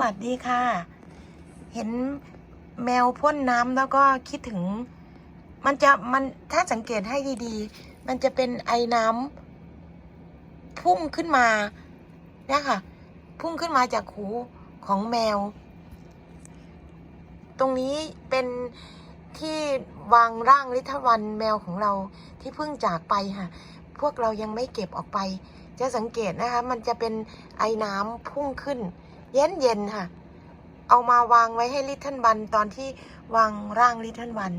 วัสดีค่ะ เห็นแมวพ่นน้ำแล้วก็คิดถึง มันจะมันถ้าสังเกตให้ดีๆ มันจะเป็นไอน้ำพุ่งขึ้นมาเนี่ยค่ะ พุ่งขึ้นมาจากหูของแมว ตรงนี้เป็นที่วางร่างลิทวันแมวของเราที่เพิ่งจากไปค่ะ พวกเรายังไม่เก็บออกไป จะสังเกตนะคะ มันจะเป็นไอน้ำพุ่งขึ้น เย็นเย็นๆค่ะ เอามาวางไว้ให้ลิทเทิลวันตอนที่วางร่างลิทเทิลวัน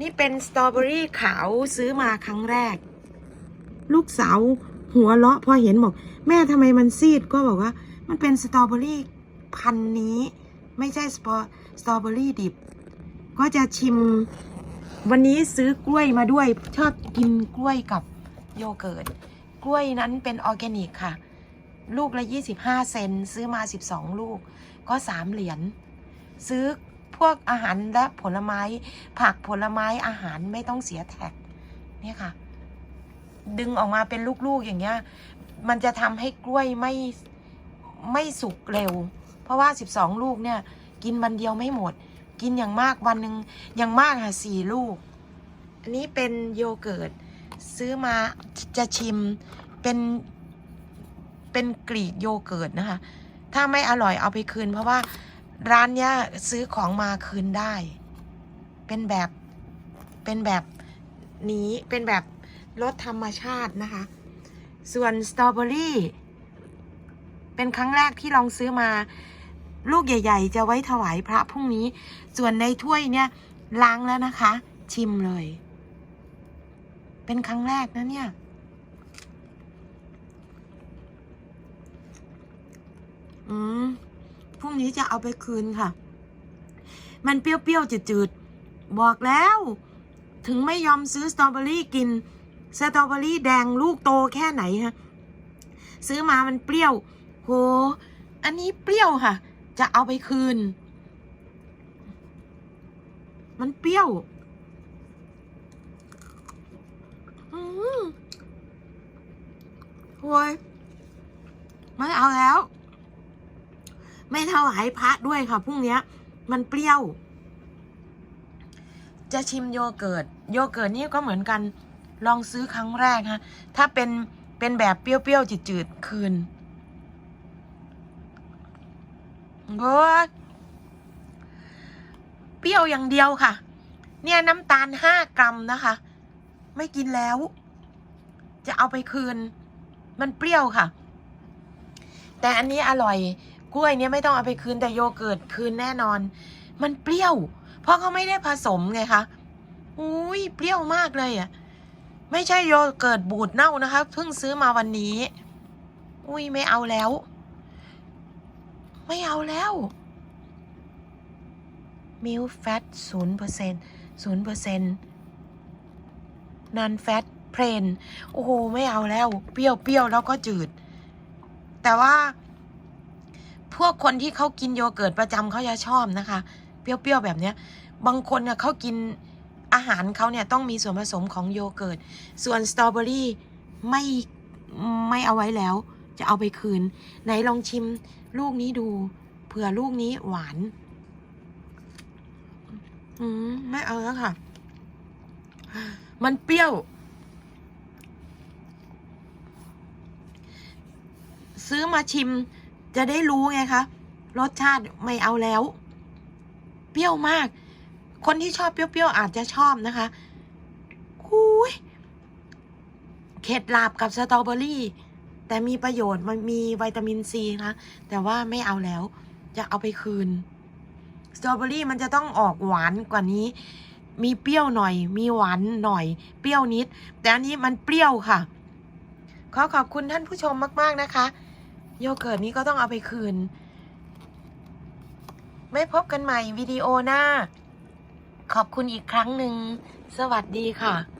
นี่เป็นสตรอเบอรี่ขาวซื้อมาครั้งแรก ลูกสาวหัวเราะพอเห็นบอก แม่ทำไมมันซีดก็บอกว่า มันเป็นสตรอเบอรี่พันนี้ ไม่ใช่สปอสตรอเบอรี่ดิบ ก็จะชิมวันนี้ซื้อกล้วยมาด้วย ชอบกินกล้วยกับโยเกิร์ต กล้วยนั้นเป็นออร์แกนิกค่ะ ลูกละ 25 เซนซื้อมา 12 ลูก ก็ 3 เหรียญซื้อพวกอาหารและผลไม้ ผักผลไม้อาหารไม่ต้องเสียแท็กเนี่ยค่ะ ดึงออกมาเป็นลูกๆอย่างเงี้ย มันจะทำให้กล้วยไม่ไม่สุกเร็ว เพราะว่า 12 ลูกเนี่ย กินวันเดียวไม่หมด กินอย่างมากวันหนึ่งอย่างมากค่ะสี่ลูก อันนี้เป็นโยเกิร์ต ซื้อมาจะชิมเป็น เป็นกรีกโยเกิร์ตนะคะ ถ้าไม่อร่อยเอาไปคืน เพราะว่าร้านเนี้ยซื้อของมาคืนได้ เป็นแบบเป็นแบบนี้เป็นแบบรสธรรมชาตินะคะ ส่วนสตรอเบอรี่เป็นครั้งแรกที่ลองซื้อมาลูกใหญ่ ๆ จะไว้ถวายพระพรุ่งนี้ ส่วนในถ้วยเนี่ยล้างแล้วนะคะ ชิมเลย เป็นครั้งแรกนะเนี่ย อืมพรุ่งนี้จะเอาไปคืนค่ะ มันเปรี้ยวๆจืดๆ บอกแล้ว ถึงไม่ยอมซื้อสตรอเบอรี่กิน สตรอเบอรี่แดงลูกโตแค่ไหนฮะ ซื้อมามันเปรี้ยว โห อันนี้เปรี้ยวค่ะ จะเอาไปคืน มันเปรี้ยวอืมโว้ยไม่เอาแล้ว ไม่ถวายพระด้วยค่ะพรุ่งนี้มันเปรี้ยว จะชิมโยเกิร์ตโยเกิร์ตนี่ก็เหมือนกัน ลองซื้อครั้งแรกฮะ ถ้าเป็นเป็นแบบเปรี้ยวๆจืดๆคืนโอ้เปรี้ยวอย่างเดียวค่ะ เนี่ยน้ำตาลห้ากรัมนะคะ ไม่กินแล้ว จะเอาไปคืน มันเปรี้ยวค่ะ แต่อันนี้อร่อย กล้วยเนี่ยไม่ต้องเอาไปคืนแต่โยเกิร์ตคืนแน่นอน มันเปรี้ยว เพราะเขาไม่ได้ผสมไงคะอุ้ยเปรี้ยวมากเลยอะ่ะไม่ใช่โยเกิร์ตบูดเน่านะคะเพิ่งซื้อมาวันนี้ อุ้ยไม่เอาแล้ว ไม่เอาแล้วมิลแฟตศูนย์เปอร์เซ็นต์ศูนย์เปอร์เซ็นต์นันแฟตเพลนโอ้โห ไม่เอาแล้ว เปรี้ยวเปรี้ยวแล้วก็จืด แต่ว่า กคนที่เขากินโยเกิร์ตประจำเขาจะชอบนะคะ เปรี้ยวๆแบบเนี้ย บางคนเนี่ยเขากินอาหารเขาเนี่ยต้องมีส่วนผสมของโยเกิร์ต ส่วนสตรอเบอรี่ไม่ไม่เอาไว้แล้ว จะเอาไปคืน ไหนลองชิมลูกนี้ดู เผื่อลูกนี้หวาน อืมไม่เอาแล้วค่ะ มันเปรี้ยว ซื้อมาชิม จะได้รู้ไงคะ รสชาติไม่เอาแล้ว เปรี้ยวมาก คนที่ชอบเปรี้ยวๆอาจจะชอบนะคะคุยเข็ดหลาบกับสตรอเบอรี่ แต่มีประโยชน์มันมีวิตามินซีนะแต่ว่าไม่เอาแล้ว จะเอาไปคืนสตรอเบอรี่มันจะต้องออกหวานกว่านี้ มีเปรี้ยวหน่อย มีหวานหน่อย เปรี้ยวนิด แต่อันนี้มันเปรี้ยวค่ะ ขอขอบคุณท่านผู้ชมมาก ๆ นะคะ โยเกิร์ตนี้ก็ต้องเอาไปคืน ไม่พบกันใหม่วิดีโอหน้า ขอบคุณอีกครั้งหนึ่ง สวัสดีค่ะ